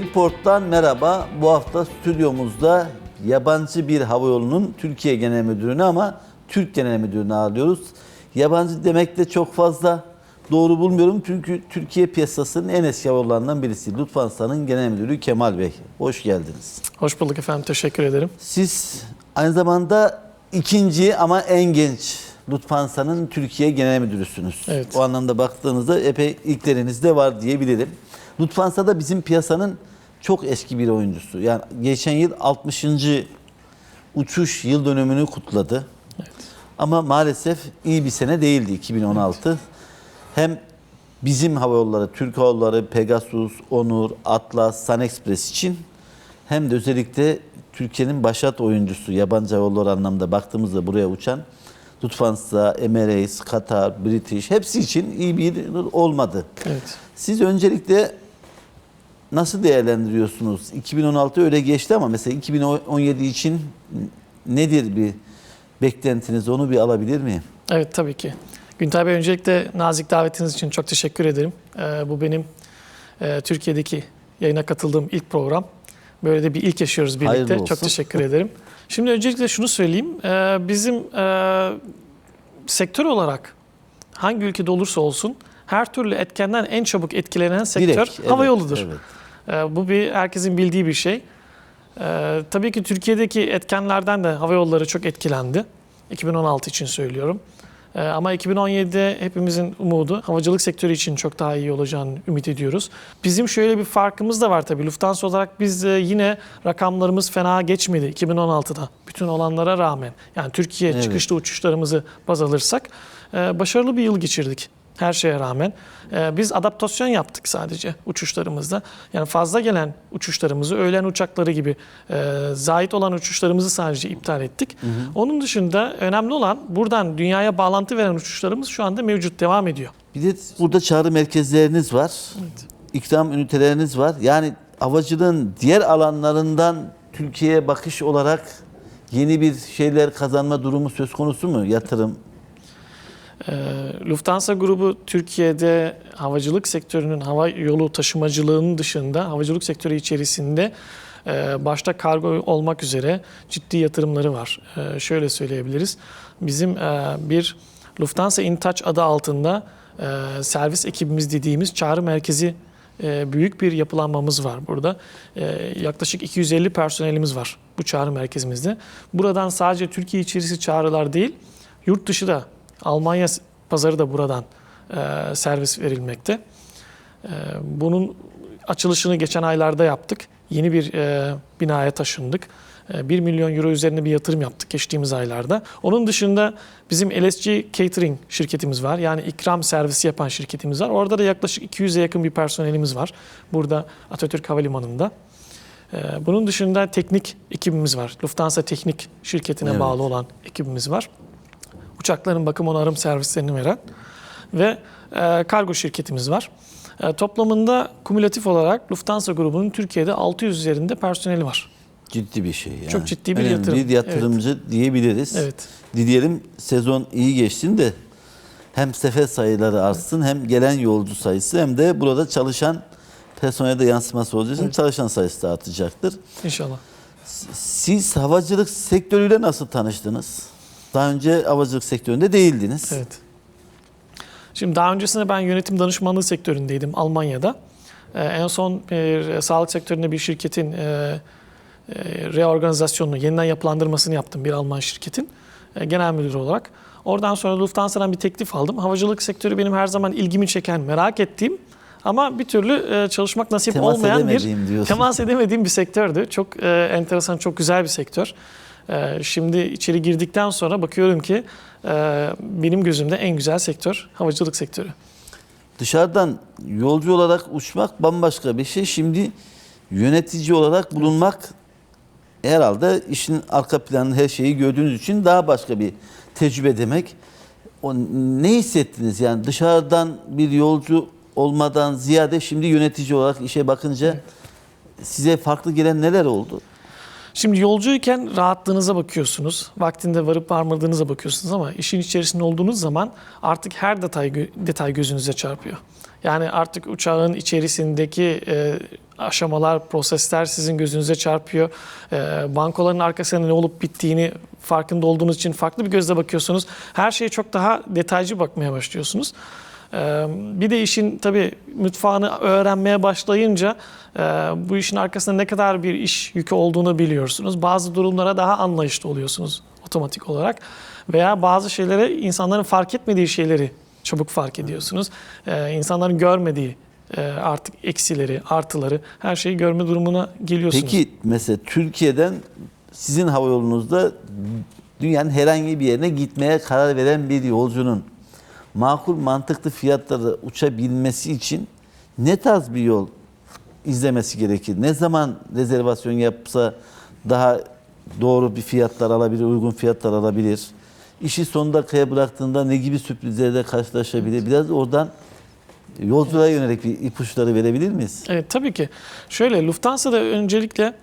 Airport'tan merhaba. Bu hafta stüdyomuzda yabancı bir havayolunun Türkiye Genel Müdürünü ama Türk Genel Müdürünü ağırlıyoruz. Yabancı demek de çok fazla doğru bulmuyorum çünkü Türkiye piyasasının en eski havayollarından birisi. Lufthansa'nın Genel Müdürü Kemal Bey. Hoş geldiniz. Hoş bulduk efendim. Teşekkür ederim. Siz aynı zamanda ikinci ama en genç Lufthansa'nın Türkiye Genel Müdürüsünüz. Evet. O anlamda baktığınızda epey ilkleriniz de var diyebilirim. Lufthansa da bizim piyasanın çok eski bir oyuncusu. Yani geçen yıl 60. uçuş yıl dönümünü kutladı. Ama maalesef iyi bir sene değildi 2016. Hem bizim havayolları, Türk Hava Yolları, Pegasus, Onur, Atlas, Sun Express için hem de özellikle Türkiye'nin başat oyuncusu yabancı hava yolları anlamda baktığımızda buraya uçan Lufthansa, Emirates, Qatar, British hepsi için iyi bir yıl olmadı. Evet. Siz öncelikle nasıl değerlendiriyorsunuz? 2016 öyle geçti ama mesela 2017 için nedir bir beklentiniz? Onu bir alabilir miyim? Evet tabii ki. Günter Bey öncelikle nazik davetiniz için çok teşekkür ederim. Ee, bu benim e, Türkiye'deki yayına katıldığım ilk program. Böyle de bir ilk yaşıyoruz birlikte. Çok teşekkür ederim. Şimdi öncelikle şunu söyleyeyim. Ee, bizim e, sektör olarak hangi ülkede olursa olsun her türlü etkenden en çabuk etkilenen sektör Direkt, hava evet, yoludur. evet. Ee, Bu bir herkesin bildiği bir şey. Ee, tabii ki Türkiye'deki etkenlerden de hava yolları çok etkilendi. 2016 için söylüyorum. Ee, ama 2017'de hepimizin umudu havacılık sektörü için çok daha iyi olacağını ümit ediyoruz. Bizim şöyle bir farkımız da var tabii. Lufthansa olarak biz e, yine rakamlarımız fena geçmedi 2016'da. Bütün olanlara rağmen. Yani Türkiye Evet. çıkışlı uçuşlarımızı baz alırsak e, başarılı bir yıl geçirdik. Her şeye rağmen. Ee, biz adaptasyon yaptık sadece uçuşlarımızda. Yani fazla gelen uçuşlarımızı, öğlen uçakları gibi e, zahit olan uçuşlarımızı sadece iptal ettik. Onun dışında önemli olan buradan dünyaya bağlantı veren uçuşlarımız şu anda mevcut, devam ediyor. Bir de burada çağrı merkezleriniz var. İkram üniteleriniz var. Yani havacılığın diğer alanlarından Türkiye'ye bakış olarak yeni bir şeyler kazanma durumu söz konusu mu? Yatırım. Ee, Lufthansa grubu Türkiye'de havacılık sektörünün hava yolu taşımacılığının dışında havacılık sektörü içerisinde e, başta kargo olmak üzere ciddi yatırımları var. E, Şöyle söyleyebiliriz. Bizim e, bir Lufthansa InTouch adı altında servis ekibimiz dediğimiz çağrı merkezi büyük bir yapılanmamız var burada. Yaklaşık 250 personelimiz var bu çağrı merkezimizde. Buradan sadece Türkiye içerisi çağrılar değil, yurt dışı da Almanya pazarı da buradan e, servis verilmekte. E, bunun açılışını geçen aylarda yaptık. Yeni bir e, binaya taşındık. E, 1 milyon euro üzerine bir yatırım yaptık geçtiğimiz aylarda. Onun dışında bizim LSG Catering şirketimiz var. Yani ikram servisi yapan şirketimiz var. Orada da yaklaşık 200'e yakın bir personelimiz var. Burada Atatürk Havalimanı'nda. E, Bunun dışında teknik ekibimiz var. Lufthansa Teknik şirketine Evet. bağlı olan ekibimiz var uçakların bakım onarım servislerini veren ve e, kargo şirketimiz var. E, toplamında kumülatif olarak Lufthansa grubunun Türkiye'de 600 üzerinde personeli var. Ciddi bir şey yani. Çok ciddi bir Önemli yatırım. Bir yatırımcı diyebiliriz. Evet. Dileyelim sezon iyi geçsin de hem sefer sayıları artsın hem gelen yolcu sayısı hem de burada çalışan personelde yansıması olacağı için çalışan sayısı da artacaktır. İnşallah. Siz havacılık sektörüyle nasıl tanıştınız? Daha önce havacılık sektöründe değildiniz. Evet. Şimdi daha öncesinde ben yönetim danışmanlığı sektöründeydim Almanya'da. Ee, en son e, sağlık sektöründe bir şirketin e, e, reorganizasyonunu, yeniden yapılandırmasını yaptım bir Alman şirketin e, genel müdürü olarak. Oradan sonra Lufthansa'dan bir teklif aldım. Havacılık sektörü benim her zaman ilgimi çeken, merak ettiğim ama bir türlü e, çalışmak nasip Temas olmayan bir diyorsun. temas edemediğim bir sektördü. Çok e, enteresan, çok güzel bir sektör. E, şimdi içeri girdikten sonra bakıyorum ki e, benim gözümde en güzel sektör havacılık sektörü. Dışarıdan yolcu olarak uçmak bambaşka bir şey. Şimdi yönetici olarak bulunmak herhalde işin arka planını her şeyi gördüğünüz için daha başka bir tecrübe demek. O ne hissettiniz yani dışarıdan bir yolcu olmadan ziyade şimdi yönetici olarak işe bakınca size farklı gelen neler oldu? Şimdi yolcuyken rahatlığınıza bakıyorsunuz. Vaktinde varıp varmadığınıza bakıyorsunuz ama işin içerisinde olduğunuz zaman artık her detay detay gözünüze çarpıyor. Yani artık uçağın içerisindeki e, aşamalar, prosesler sizin gözünüze çarpıyor. E, bankoların arkasında ne olup bittiğini farkında olduğunuz için farklı bir gözle bakıyorsunuz. Her şeye çok daha detaycı bakmaya başlıyorsunuz. Ee, Bir de işin tabii mutfağını öğrenmeye başlayınca e, bu işin arkasında ne kadar bir iş yükü olduğunu biliyorsunuz. Bazı durumlara daha anlayışlı oluyorsunuz otomatik olarak veya bazı şeylere insanların fark etmediği şeyleri çabuk fark ediyorsunuz. Ee, İnsanların görmediği e, artık eksileri, artıları her şeyi görme durumuna geliyorsunuz. Peki mesela Türkiye'den sizin hava yolunuzda dünyanın herhangi bir yerine gitmeye karar veren bir yolcunun makul mantıklı fiyatlarda uçabilmesi için ne tarz bir yol izlemesi gerekir? Ne zaman rezervasyon yapsa daha doğru bir fiyatlar alabilir, uygun fiyatlar alabilir? İşi son dakikaya bıraktığında ne gibi sürprizlerle karşılaşabilir? Biraz oradan yolculuğa yönelik bir ipuçları verebilir miyiz? Evet tabii ki. Şöyle Lufthansa'da öncelikle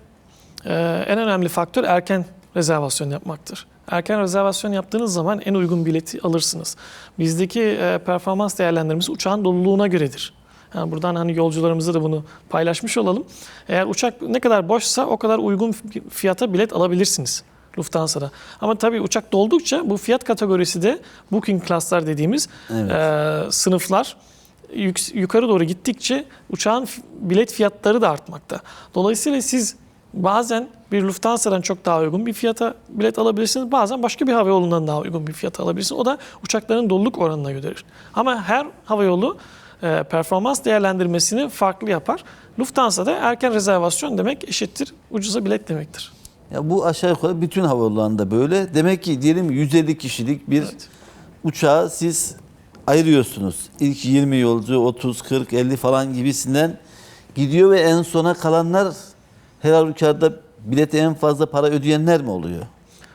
e, en önemli faktör erken rezervasyon yapmaktır. Erken rezervasyon yaptığınız zaman en uygun bileti alırsınız. Bizdeki e, performans değerlendirmemiz uçağın doluluğuna göredir. Yani buradan hani yolcularımıza da bunu paylaşmış olalım. Eğer uçak ne kadar boşsa o kadar uygun fiyata bilet alabilirsiniz. Lufthansa'da. Ama tabii uçak doldukça bu fiyat kategorisi de booking class'lar dediğimiz Evet. e, sınıflar yük- yukarı doğru gittikçe uçağın bilet fiyatları da artmakta. Dolayısıyla siz bazen bir Lufthansa'dan çok daha uygun bir fiyata bilet alabilirsiniz. Bazen başka bir havayolundan daha uygun bir fiyata alabilirsiniz. O da uçakların doluluk oranına göredir. Ama her havayolu e, performans değerlendirmesini farklı yapar. Lufthansa'da erken rezervasyon demek eşittir ucuza bilet demektir. Ya bu aşağı yukarı bütün havayollarında böyle. Demek ki diyelim 150 kişilik bir Evet. uçağı siz ayırıyorsunuz. İlk 20 yolcu, 30, 40, 50 falan gibisinden gidiyor ve en sona kalanlar her halükarda bilete en fazla para ödeyenler mi oluyor?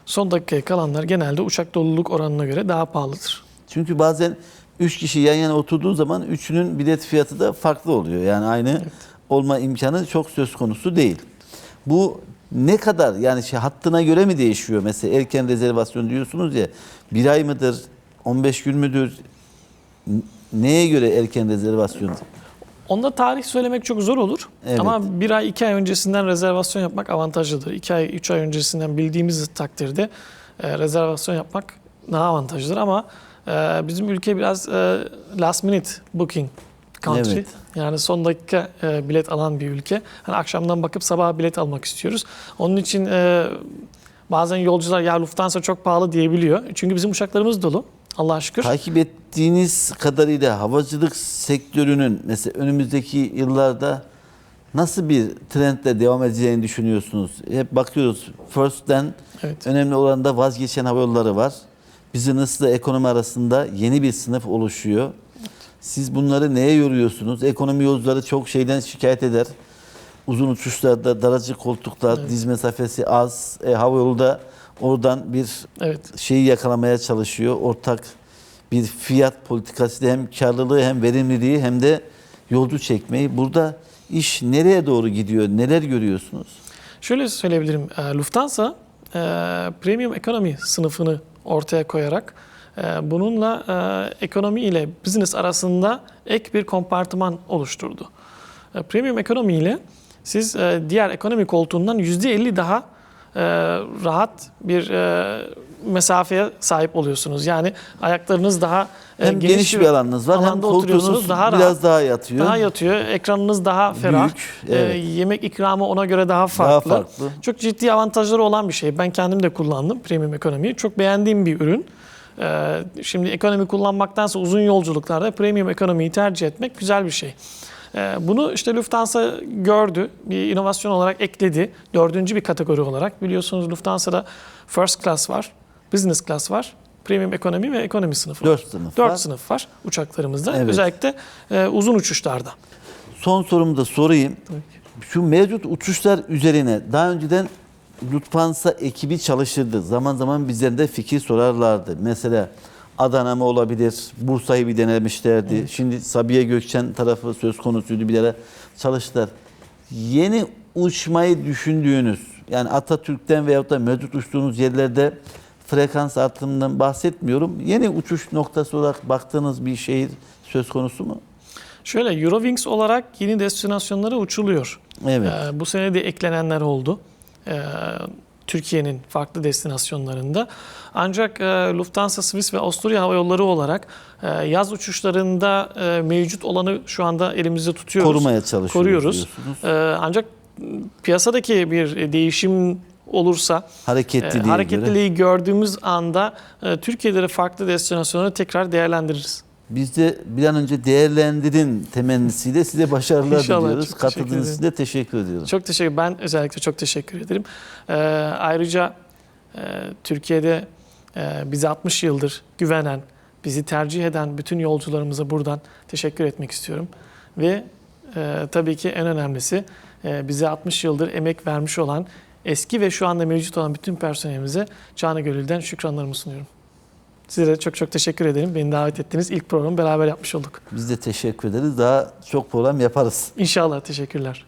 Son dakikaya kalanlar genelde uçak doluluk oranına göre daha pahalıdır. Çünkü bazen 3 kişi yan yana oturduğu zaman üçünün bilet fiyatı da farklı oluyor. Yani aynı olma imkanı çok söz konusu değil. Bu ne kadar yani şey hattına göre mi değişiyor? Mesela erken rezervasyon diyorsunuz ya bir ay mıdır, 15 gün müdür? Neye göre erken rezervasyon? Onda tarih söylemek çok zor olur. Evet. Ama bir ay, iki ay öncesinden rezervasyon yapmak avantajlıdır. İki ay, üç ay öncesinden bildiğimiz takdirde e, rezervasyon yapmak daha avantajlıdır. Ama e, bizim ülke biraz e, last minute booking country. Evet. Yani son dakika e, bilet alan bir ülke. Hani akşamdan bakıp sabah bilet almak istiyoruz. Onun için e, bazen yolcular ya Lufthansa çok pahalı diyebiliyor. Çünkü bizim uçaklarımız dolu. Allah'a şükür. Takip ettiğiniz kadarıyla havacılık sektörünün mesela önümüzdeki yıllarda nasıl bir trendle devam edeceğini düşünüyorsunuz? Hep bakıyoruz first'ten Evet. önemli olan da vazgeçen hava yolları var. Business'la ekonomi arasında yeni bir sınıf oluşuyor. Siz bunları neye yoruyorsunuz? Ekonomi yolcuları çok şeyden şikayet eder. Uzun uçuşlarda daracık koltuklar, Evet. diz mesafesi az. E, hava yolu da oradan bir Evet. şeyi yakalamaya çalışıyor. Ortak bir fiyat politikası hem karlılığı hem verimliliği hem de yolcu çekmeyi. Burada iş nereye doğru gidiyor? Neler görüyorsunuz? Şöyle söyleyebilirim. E, Lufthansa e, premium ekonomi sınıfını ortaya koyarak e, bununla e, ekonomi ile business arasında ek bir kompartıman oluşturdu. Premium ekonomi ile siz diğer ekonomi koltuğundan %50 daha e, rahat bir e, mesafeye sahip oluyorsunuz. Yani ayaklarınız daha e, Hem geniş, bir alanınız var hem koltuğunuz daha biraz rahat. daha yatıyor. daha yatıyor. Ekranınız daha ferah. Büyük, evet. E, yemek ikramı ona göre daha Daha farklı. farklı. Çok ciddi avantajları olan bir şey. Ben kendim de kullandım premium ekonomiyi. Çok beğendiğim bir ürün. Ee, şimdi ekonomi kullanmaktansa uzun yolculuklarda premium ekonomiyi tercih etmek güzel bir şey. Ee, bunu işte Lufthansa gördü, bir inovasyon olarak ekledi. Dördüncü bir kategori olarak. Biliyorsunuz Lufthansa'da first class var, business class var, premium ekonomi ve ekonomi sınıfı var. Dört sınıf Dört var. sınıf var uçaklarımızda. Evet. Özellikle e, uzun uçuşlarda. Son sorumu da sorayım. Şu mevcut uçuşlar üzerine daha önceden Lufthansa ekibi çalışırdı. Zaman zaman bizden de fikir sorarlardı. Mesela Adana mı olabilir? Bursa'yı bir denemişlerdi. Şimdi Sabiha Gökçen tarafı söz konusuydu bir ara çalıştılar. Yeni uçmayı düşündüğünüz Yani Atatürk'ten veyahut da mevcut uçtuğunuz yerlerde frekans artımından bahsetmiyorum. Yeni uçuş noktası olarak baktığınız bir şehir söz konusu mu? Şöyle Eurowings olarak yeni destinasyonlara uçuluyor. Evet. Ee, bu sene de eklenenler oldu. Ee, Türkiye'nin farklı destinasyonlarında. Ancak e, Lufthansa, Swiss ve Avusturya Hava Yolları olarak e, yaz uçuşlarında e, mevcut olanı şu anda elimizde tutuyoruz. Korumaya çalışıyoruz koruyoruz. Ee, ancak piyasadaki bir değişim olursa, e, Hareketliliğe göre. hareketliliği gördüğümüz anda e, Türkiye'de de farklı destinasyonları tekrar değerlendiririz. Biz de bir an önce değerlendirin temennisiyle size başarılar İnşallah, diliyoruz. Katıldığınız için de teşekkür ediyorum. Çok teşekkür Ben özellikle çok teşekkür ederim. Ee, ayrıca e, Türkiye'de e, bize 60 yıldır güvenen, bizi tercih eden bütün yolcularımıza buradan teşekkür etmek istiyorum. Ve e, tabii ki en önemlisi e, bize 60 yıldır emek vermiş olan eski ve şu anda mevcut olan bütün personelimize Canı Gönül'den şükranlarımı sunuyorum. Sizlere çok çok teşekkür ederim. Beni davet ettiniz. İlk programı beraber yapmış olduk. Biz de teşekkür ederiz. Daha çok program yaparız. İnşallah teşekkürler.